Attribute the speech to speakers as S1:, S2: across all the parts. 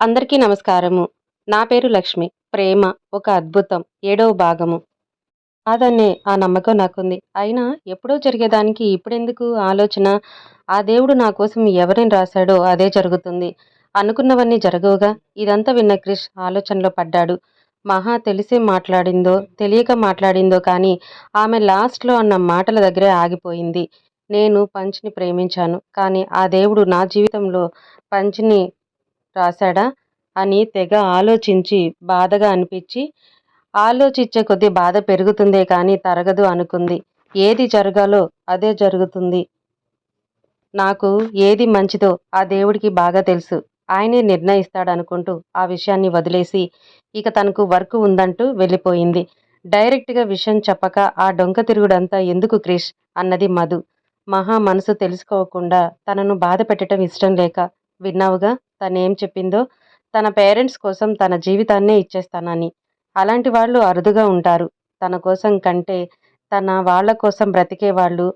S1: అందరికీ నమస్కారము. నా పేరు లక్ష్మి. ప్రేమ ఒక అద్భుతం. ఏడవ భాగము. కాదనే ఆ నమ్మకం నాకుంది. అయినా ఎప్పుడో జరిగేదానికి ఇప్పుడెందుకు ఆలోచన? ఆ దేవుడు నా కోసం ఎవరిని రాశాడో అదే జరుగుతుంది. అనుకున్నవన్నీ జరగవుగా? ఇదంతా విన్న క్రిష్ ఆలోచనలో పడ్డాడు. మహా తెలిసే మాట్లాడిందో తెలియక మాట్లాడిందో కానీ ఆమె లాస్ట్లో అన్న మాటల దగ్గరే ఆగిపోయింది. నేను పంచ్ని ప్రేమించాను. కానీ ఆ దేవుడు నా జీవితంలో పంచ్ని రాశాడా? అని తెగ ఆలోచించి బాధగా అనిపించి ఆలోచించే కొద్దీ బాధ పెరుగుతుందే కానీ తరగదు అనుకుంది. ఏది జరగాలో అదే జరుగుతుంది. నాకు ఏది మంచిదో ఆ దేవుడికి బాగా తెలుసు. ఆయనే నిర్ణయిస్తాడనుకుంటూ ఆ విషయాన్ని వదిలేసి ఇక తనకు వర్క్ ఉందంటూ వెళ్ళిపోయింది. డైరెక్ట్గా విషయం చెప్పక ఆ డొంక తిరుగుడంతా ఎందుకు క్రిష్? అన్నది మధు. మహా మనసు తెలుసుకోకుండా తనను బాధ పెట్టడం ఇష్టం లేక విన్నావుగా? తనేం చెప్పిందో తన పేరెంట్స్ కోసం తన జీవితాన్నే ఇచ్చేస్తానని. అలాంటి వాళ్ళు అరుదుగా ఉంటారు. తన కోసం కంటే తన వాళ్ళ కోసం బ్రతికే వాళ్ళు.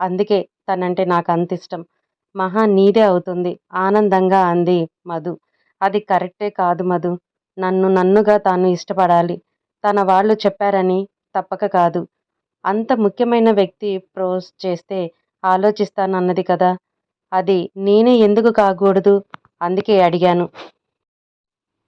S1: అందుకే తనంటే నాకు అంత ఇష్టం. మహా నీదే అవుతుంది. ఆనందంగా అంది మధు. అది కరెక్టే కాదు మధు. నన్ను నన్నుగా తాను ఇష్టపడాలి. తన వాళ్ళు చెప్పారని తప్పక కాదు. అంత ముఖ్యమైన వ్యక్తి ప్రోస్ చేస్తే ఆలోచిస్తానన్నది కదా. అది నేనే ఎందుకు కాకూడదు? అందుకే అడిగాను.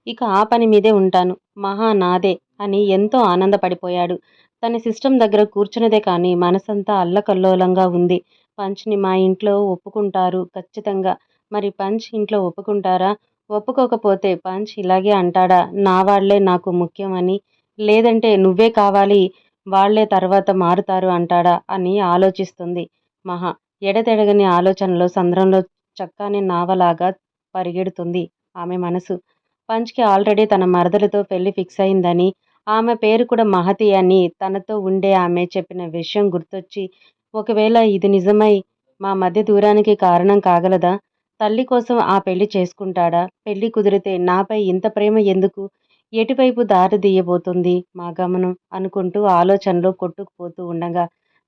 S1: ఇక ఆ పని మీదే ఉంటాను. మహా నాదే అని ఎంతో ఆనందపడిపోయాడు. తన సిస్టమ్ దగ్గర కూర్చున్నదే కానీ మనసంతా అల్లకల్లోలంగా ఉంది. పంచ్ని మా ఇంట్లో ఒప్పుకుంటారు ఖచ్చితంగా. మరి పంచ్ ఇంట్లో ఒప్పుకుంటారా? ఒప్పుకోకపోతే పంచ్ ఇలాగే అంటాడా? నా వాళ్ళే నాకు ముఖ్యమని లేదంటే నువ్వే కావాలి వాళ్ళే తర్వాత మారుతారు అంటాడా అని ఆలోచిస్తుంది. మహా ఎడతెడగని ఆలోచనలో సంద్రంలో చక్కాని నావలాగా పరిగెడుతుంది. ఆమె మనసు. పంచ్కి ఆల్రెడీ తన మరదలతో పెళ్ళి ఫిక్స్ అయిందని ఆమె పేరు కూడా మహతి అని తనతో ఉండే ఆమె చెప్పిన విషయం గుర్తొచ్చి ఒకవేళ ఇది నిజమై మా మధ్య దూరానికి కారణం కాగలదా? తల్లి కోసం ఆ పెళ్ళి చేసుకుంటాడా? పెళ్ళి కుదిరితే నాపై ఇంత ప్రేమ ఎందుకు? ఎటువైపు దారి తీయబోతుంది మా గమనం? అనుకుంటూ ఆలోచనలో కొట్టుకుపోతూ ఉండగా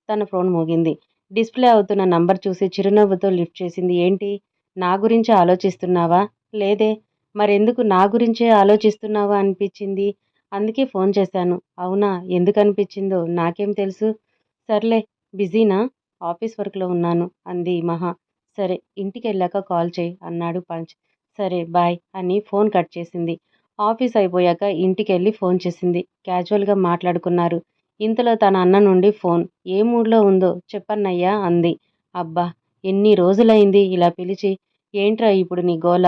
S1: తన ఫోన్ మోగింది. డిస్ప్లే అవుతున్న నంబర్ చూసి చిరునవ్వుతో లిఫ్ట్ చేసింది. ఏంటి? నా గురించి ఆలోచిస్తున్నావా? లేదే మరెందుకు నా గురించే ఆలోచిస్తున్నావా అనిపించింది. అందుకే ఫోన్ చేశాను. అవునా ఎందుకు అనిపించిందో నాకేం తెలుసు? సర్లే బిజీనా? ఆఫీస్ వర్క్లో ఉన్నాను అంది మహా. సరే ఇంటికి వెళ్ళాక కాల్ చేయి అన్నాడు పంచ్. సరే బాయ్ అని ఫోన్ కట్ చేసింది. ఆఫీస్ అయిపోయాక ఇంటికి వెళ్ళి ఫోన్ చేసింది. క్యాజువల్గా మాట్లాడుకున్నారు. ఇంతలో తన అన్న నుండి ఫోన్. ఏ మూడ్లో ఉందో చెప్పన్నయ్యా అంది. అబ్బా ఎన్ని రోజులైంది ఇలా పిలిచి ఏంట్రా ఇప్పుడు నీ గోల?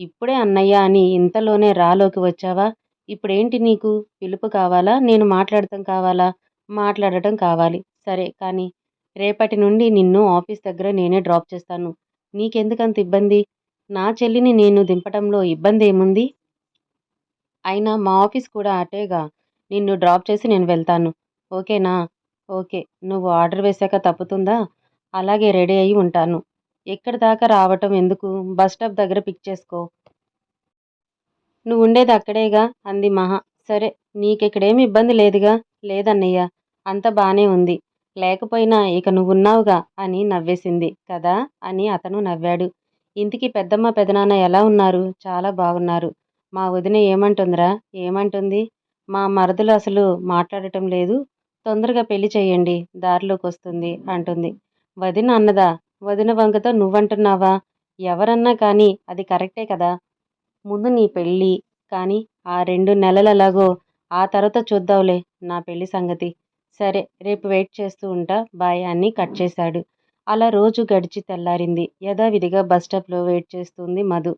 S1: ఇప్పుడే అన్నయ్య అని ఇంతలోనే రాలోకి వచ్చావా? ఇప్పుడేంటి నీకు? పిలుపు కావాలా? నేను మాట్లాడటం కావాలా? మాట్లాడటం కావాలి. సరే కానీ రేపటి నుండి నిన్ను ఆఫీస్ దగ్గర నేనే డ్రాప్ చేస్తాను. నీకెందుకంత ఇబ్బంది? నా చెల్లిని నేను దింపటంలో ఇబ్బంది ఏముంది అయినా మా ఆఫీస్ కూడా అటేగా. నిన్ను డ్రాప్ చేసి నేను వెళ్తాను. ఓకేనా? ఓకే. నువ్వు ఆర్డర్ వేశాక తప్పుతుందా? అలాగే రెడీ అయి ఉంటాను. ఎక్కడి దాకా రావటం ఎందుకు? బస్ స్టాప్ దగ్గర పిక్ చేసుకో. నువ్వు ఉండేది అక్కడేగా? అంది మహా. సరే నీకెక్కడేమి ఇబ్బంది లేదుగా? లేదన్నయ్య అంత బానే ఉంది. లేకపోయినా ఇక నువ్వున్నావుగా? అని నవ్వేసింది. కదా? అని అతను నవ్వాడు. ఇంటికి పెద్దమ్మ పెదనాన్న ఎలా ఉన్నారు? చాలా బాగున్నారు. మా వదిన ఏమంటుందిరా? ఏమంటుంది? మా మరదలు అసలు మాట్లాడటం లేదు. తొందరగా పెళ్ళి చేయండి. దారిలోకి వస్తుంది అంటుంది. వదిన అన్నదా? వదిన వంకతో నువ్వంటున్నావా? ఎవరన్నా కానీ అది కరెక్టే కదా? ముందు నీ పెళ్ళి కానీ ఆ రెండు నెలలలాగో ఆ తర్వాత చూద్దాంలే నా పెళ్ళి సంగతి. సరే రేపు వెయిట్ చేస్తూ ఉంటా బాయ్ అని కట్ చేశాడు. అలా రోజు గడిచి తెల్లారింది. యథావిధిగా బస్ స్టాప్లో వెయిట్ చేస్తుంది మధు.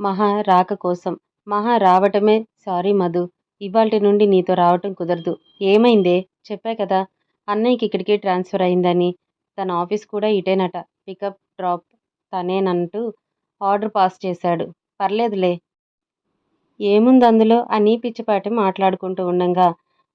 S1: మహా రాక కోసం. మహా రావటమే సారీ మధు. ఇవాళ నుండి నీతో రావటం కుదరదు. ఏమైందే? చెప్పా కదా. అన్నయ్యకి ఇక్కడికి ట్రాన్స్ఫర్ అయిందని. తన ఆఫీస్ కూడా ఇటేనట. పికప్ డ్రాప్ తనేనంటూ ఆర్డర్ పాస్ చేశాడు. పర్లేదులే. ఏముంది అందులో అని పిచ్చిపాటి మాట్లాడుకుంటూ ఉండంగా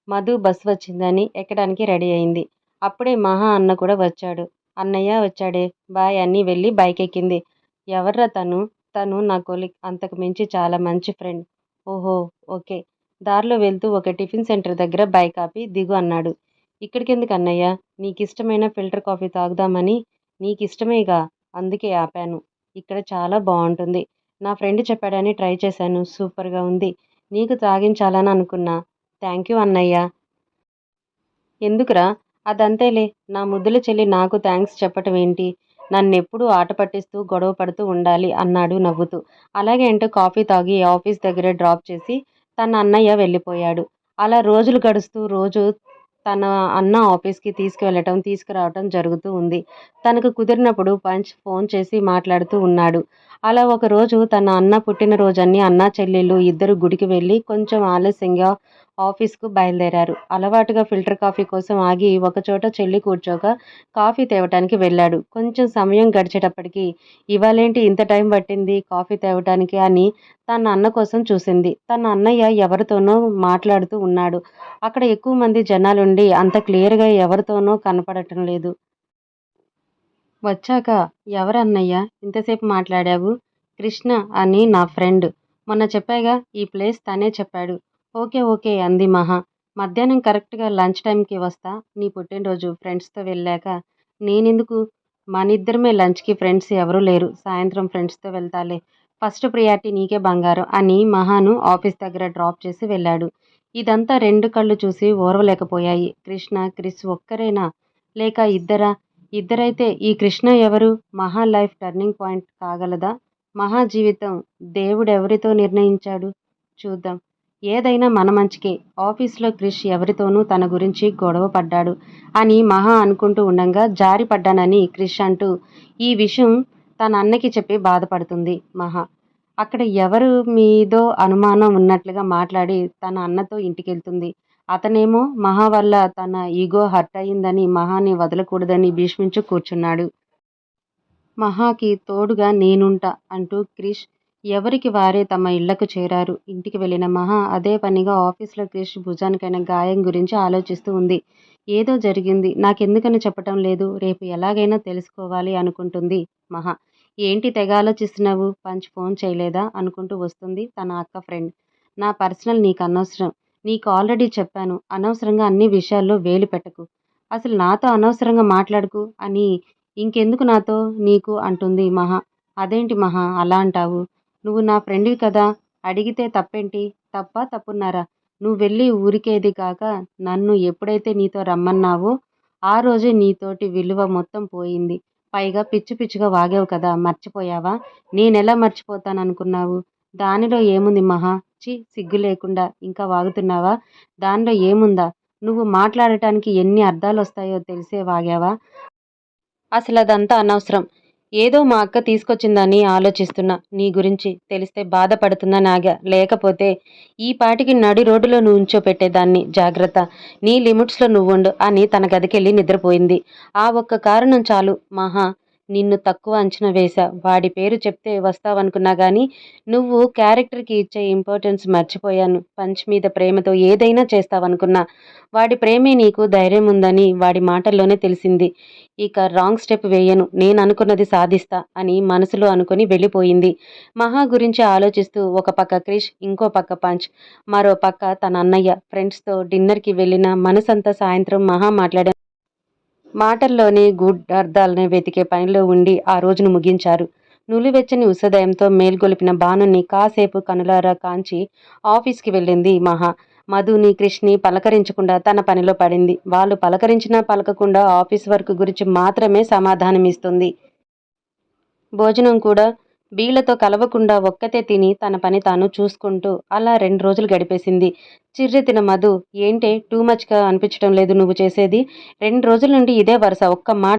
S1: మధు బస్సు వచ్చిందని ఎక్కడానికి రెడీ అయింది. అప్పుడే మహా అన్న కూడా వచ్చాడు. అన్నయ్య వచ్చాడే. బాయ్ అని వెళ్ళి బైక్ ఎక్కింది ఎవర్రా తను? తను నా కొలిక్ అంతకు మించి చాలా మంచి ఫ్రెండ్. ఓహో ఓకే. దారిలో వెళ్తూ ఒక టిఫిన్ సెంటర్ దగ్గర బైక్ ఆపి దిగు అన్నాడు. ఇక్కడికెందుకు అన్నయ్య నీకిష్టమైన ఫిల్టర్ కాఫీ తాగుదామని నీకిష్టమేగా అందుకే ఆపాను. ఇక్కడ చాలా బాగుంటుంది నా ఫ్రెండ్ చెప్పాడని ట్రై చేశాను. సూపర్గా ఉంది. నీకు తాగించాలని అనుకున్నా. థ్యాంక్ యూ అన్నయ్య. ఎందుకురా? అదంతేలే. నా ముద్దుల చెల్లి నాకు థ్యాంక్స్ చెప్పటం ఏంటి? నన్నెప్పుడూ ఆట పట్టిస్తూ గొడవ పడుతూ ఉండాలి అన్నాడు నవ్వుతూ. అలాగే అంటూ కాఫీ తాగి ఆఫీస్ దగ్గర డ్రాప్ చేసి తన అన్నయ్య వెళ్ళిపోయాడు. అలా రోజులు గడుస్తూ రోజు తన అన్న ఆఫీస్కి తీసుకువెళ్ళటం తీసుకురావటం జరుగుతూ ఉంది. తనకు కుదిరినప్పుడు పంచ్ ఫోన్ చేసి మాట్లాడుతూ ఉన్నాడు. అలా ఒకరోజు తన అన్న పుట్టినరోజని అన్న చెల్లెళ్ళు ఇద్దరు గుడికి వెళ్ళి కొంచెం ఆలస్యంగా ఆఫీస్కు బయలుదేరారు. అలవాటుగా ఫిల్టర్ కాఫీ కోసం ఆగి ఒకచోట చెల్లి కూర్చోక కాఫీ తేవటానికి వెళ్ళాడు. కొంచెం సమయం గడిచేటప్పటికి ఇవాళేంటి ఇంత టైం పట్టింది? కాఫీ తేవటానికి అని తన అన్న కోసం చూసింది. తన అన్నయ్య ఎవరితోనో మాట్లాడుతూ ఉన్నాడు. అక్కడ ఎక్కువ మంది జనాలుండి అంత క్లియర్గా ఎవరితోనో కనపడటం లేదు. వచ్చాక ఎవరన్నయ్య? ఇంతసేపు మాట్లాడావు? కృష్ణ అని నా ఫ్రెండ్. మొన్న చెప్పాగా ఈ ప్లేస్ తనే చెప్పాడు. ఓకే ఓకే అంది మహా. మధ్యాహ్నం కరెక్ట్గా లంచ్ టైంకి వస్తా. నీ పుట్టినరోజు ఫ్రెండ్స్తో వెళ్ళాక నేనెందుకు? మనిద్దరమే లంచ్కి ఫ్రెండ్స్ ఎవరూ లేరు. సాయంత్రం ఫ్రెండ్స్తో వెళ్తాలే. ఫస్ట్ ప్రియారిటీ నీకే బంగారం అని మహాను ఆఫీస్ దగ్గర డ్రాప్ చేసి వెళ్ళాడు. ఇదంతా రెండు కళ్ళు చూసి ఓర్వలేకపోయాయి. కృష్ణ క్రిస్ ఒక్కరేనా? లేక ఇద్దరా? ఇద్దరైతే ఈ కృష్ణ ఎవరు? మహా లైఫ్ టర్నింగ్ పాయింట్ కాగలదా? మహా జీవితం దేవుడెవరితో నిర్ణయించాడు? చూద్దాం. ఏదైనా మన మంచికే. ఆఫీస్లో క్రిష్ ఎవరితోనూ తన గురించి గొడవ పడ్డాడు అని మహా అనుకుంటూ ఉండగా జారి పడ్డానని క్రిష్ అంటూ ఈ విషయం తన అన్నకి చెప్పి బాధపడుతుంది మహా. అక్కడ ఎవరు మీదో అనుమానం ఉన్నట్లుగా మాట్లాడి తన అన్నతో ఇంటికెళ్తుంది. అతనేమో మహా వల్ల తన ఈగో హర్ట్ అయ్యిందని మహాని వదలకూడదని భీష్మించు కూర్చున్నాడు. మహాకి తోడుగా నేనుంటా అంటూ క్రిష్ ఎవరికి వారే తమ ఇళ్ళకు చేరారు. ఇంటికి వెళ్ళిన మహా అదే పనిగా ఆఫీస్లో క్రిష్ భుజానికైన గాయం గురించి ఆలోచిస్తూ ఉంది. ఏదో జరిగింది. నాకెందుకని చెప్పటం లేదు. రేపు ఎలాగైనా తెలుసుకోవాలి అనుకుంటుంది మహా. ఏంటి తెగ ఆలోచిస్తున్నావు? పంచ్ ఫోన్ చేయలేదా? అనుకుంటూ వస్తుంది తన అక్క ఫ్రెండ్. నా పర్సనల్ నీకు అనవసరం నీకు ఆల్రెడీ చెప్పాను. అనవసరంగా అన్ని విషయాల్లో వేలు పెట్టకు. అసలు నాతో అనవసరంగా మాట్లాడుకు అని ఇంకెందుకు నాతో? నీకు అంటుంది మహా. అదేంటి మహా? అలా అంటావు? నువ్వు నా ఫ్రెండ్వి కదా? అడిగితే తప్పేంటి? తప్ప తప్పున్నారా? నువ్వు వెళ్ళి ఊరికేది కాక నన్ను ఎప్పుడైతే నీతో రమ్మన్నావో ఆ రోజే నీతోటి విలువ మొత్తం పోయింది. పైగా పిచ్చి పిచ్చిగా వాగావు కదా మర్చిపోయావా? నేనెలా మర్చిపోతాననుకున్నావు? దానిలో ఏముంది మహా? చి సిగ్గు లేకుండా ఇంకా వాగుతున్నావా? దానిలో ఏముందా? నువ్వు మాట్లాడటానికి ఎన్ని అర్థాలు వస్తాయో తెలిసే వాగావా? అసలు అదంతా అనవసరం. ఏదో మా అక్క తీసుకొచ్చిందని ఆలోచిస్తున్నా. నీ గురించి తెలిస్తే బాధపడుతుందని ఆగా లేకపోతే ఈ పాటికి నడి రోడ్డులో నువ్వు ఉంచోపెట్టేదాన్ని జాగ్రత్త. నీ లిమిట్స్లో నువ్వుండు. అని తన గదికెళ్ళి నిద్రపోయింది. ఆ ఒక్క కారణం చాలు. మహా. నిన్ను తక్కువ అంచనా వేశా. వాడి పేరు చెప్తే వస్తావనుకున్నా కానీ నువ్వు క్యారెక్టర్కి ఇచ్చే ఇంపార్టెన్స్ మర్చిపోయాను. పంచ్ మీద ప్రేమతో ఏదైనా చేస్తావనుకున్నా. వాడి ప్రేమే నీకు ధైర్యం ఉందని వాడి మాటల్లోనే తెలిసింది. ఇక రాంగ్ స్టెప్ వేయను. నేను అనుకున్నది సాధిస్తా అని మనసులో అనుకుని వెళ్ళిపోయింది. మహా గురించి ఆలోచిస్తూ ఒక పక్క క్రిష్ ఇంకో పక్క పంచ్ మరో పక్క తన అన్నయ్య. ఫ్రెండ్స్తో డిన్నర్కి వెళ్ళిన మనసంతా సాయంత్రం మహా మాట్లాడాను. మాటల్లోనే గుడ్ అర్థాలని వెతికే పనిలో ఉండి ఆ రోజును ముగించారు. నులివెచ్చని ఉసదయంతో మేల్గొలిపిన బాణుని కాసేపు కనులారా కాంచి ఆఫీస్కి వెళ్ళింది మహా. మధుని కృష్ణి పలకరించకుండా తన పనిలో పడింది. వాళ్ళు పలకరించినా పలకకుండా ఆఫీస్ వర్క్ గురించి మాత్రమే సమాధానమిస్తుంది. భోజనం కూడా వీళ్ళతో కలవకుండా ఒక్కతే తిని తన పని తాను చూసుకుంటూ అలా రెండు రోజులు గడిపేసింది. చిర్రెత్తిన మధు ఏంటే టూ మచ్గా అనిపించడం లేదు నువ్వు చేసేది? రెండు రోజుల నుండి ఇదే వరుస ఒక్క మాట